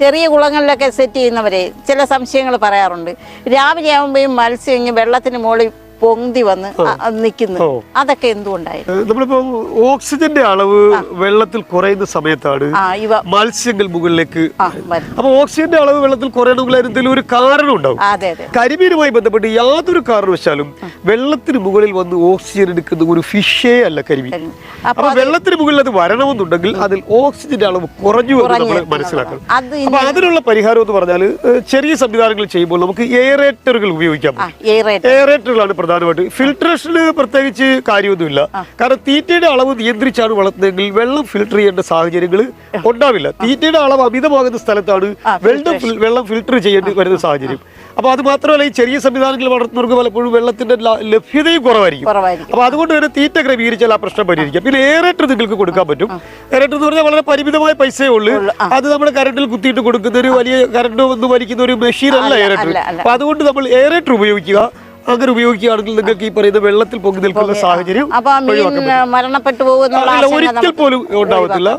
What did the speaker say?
ചെറിയ കുളങ്ങളിലൊക്കെ സെറ്റ് ചെയ്യുന്നവരെ ചില സംശയങ്ങൾ പറയാറുണ്ട്. രാവിലെ ആകുമ്പോഴും മത്സ്യം വെള്ളത്തിന് മുകളിൽ പൊന്തി വന്ന് നിൽക്കുന്നു. അതൊക്കെ എന്തുകൊണ്ടായിരുന്നു? നമ്മളിപ്പോ ഓക്സിജന്റെ അളവ് വെള്ളത്തിൽ കുറയുന്ന സമയത്താണ് മത്സ്യങ്ങൾ മുകളിലേക്ക് അപ്പൊ ഓക്സിജന്റെ അളവ് വെള്ളത്തിൽ കുറയണമെങ്കിൽ എന്തെങ്കിലും ഒരു കാരണം ഉണ്ടാവും. കരിമീനുമായി ബന്ധപ്പെട്ട് യാതൊരു കാരണവശാലും വെള്ളത്തിന് മുകളിൽ വന്ന് ഓക്സിജൻ എടുക്കുന്ന ഒരു ഫിഷേ അല്ല കരിമീൻ. അപ്പൊ വെള്ളത്തിന് മുകളിൽ അത് വരണമെന്നുണ്ടെങ്കിൽ അതിൽ ഓക്സിജന്റെ അളവ് കുറഞ്ഞു എന്ന് നമ്മൾ മനസ്സിലാക്കണം. അപ്പൊ അതിനുള്ള പരിഹാരം എന്ന് പറഞ്ഞാൽ ചെറിയ സംവിധാനങ്ങൾ ചെയ്യുമ്പോൾ നമുക്ക് എയറേറ്ററുകൾ ഉപയോഗിക്കാം. എയറേറ്ററുകളാണ് പ്രധാന പ്രധാനമായിട്ട് ഫിൽട്രേഷന് പ്രത്യേകിച്ച് കാര്യമൊന്നുമില്ല. കാരണം തീറ്റയുടെ അളവ് നിയന്ത്രിച്ചാണ് വളർത്തുന്നതെങ്കിൽ വെള്ളം ഫിൽട്ടർ ചെയ്യേണ്ട സാഹചര്യങ്ങൾ ഉണ്ടാവില്ല. തീറ്റയുടെ അളവ് അമിതമാകുന്ന സ്ഥലത്താണ് വെള്ളം വെള്ളം ഫിൽട്ടർ ചെയ്യേണ്ടി വരുന്ന സാഹചര്യം. അപ്പൊ അത് മാത്രമല്ല ഈ ചെറിയ സംവിധാനങ്ങൾ വളർത്തുന്നവർക്ക് പലപ്പോഴും വെള്ളത്തിന്റെ ലഭ്യതയും കുറവായിരിക്കും. അപ്പോൾ അപ്പൊ അതുകൊണ്ട് തന്നെ തീറ്റ ക്രമീകരിച്ചാൽ ആ പ്രശ്നം പരിഹരിക്കാം. പിന്നെ എയറേറ്റർ നിങ്ങൾക്ക് കൊടുക്കാൻ പറ്റും. എയറേറ്റർ എന്ന് പറഞ്ഞാൽ വളരെ പരിമിതമായ പൈസയേ ഉള്ളൂ. അത് നമ്മുടെ കരണ്ടിൽ കുത്തിയിട്ട് കൊടുക്കുന്ന ഒരു വലിയ കരണ്ടോ ഒന്ന് വലിക്കുന്ന ഒരു മെഷീൻ അല്ല എയറേറ്റർ അല്ല, അല്ല. അപ്പൊ അതുകൊണ്ട് നമ്മൾ എയറേറ്റർ ഉപയോഗിക്കുക. അങ്ങനെ ഉപയോഗിക്കുകയാണെങ്കിൽ നിങ്ങൾക്ക് ഈ പറയുന്ന വെള്ളത്തിൽ പൊങ്ങി നിൽക്കുന്ന സാഹചര്യം അപ്പൊ. മരണപ്പെട്ടു പോകുന്ന ഒരിക്കൽ പോലും ഉണ്ടാവത്തില്ല.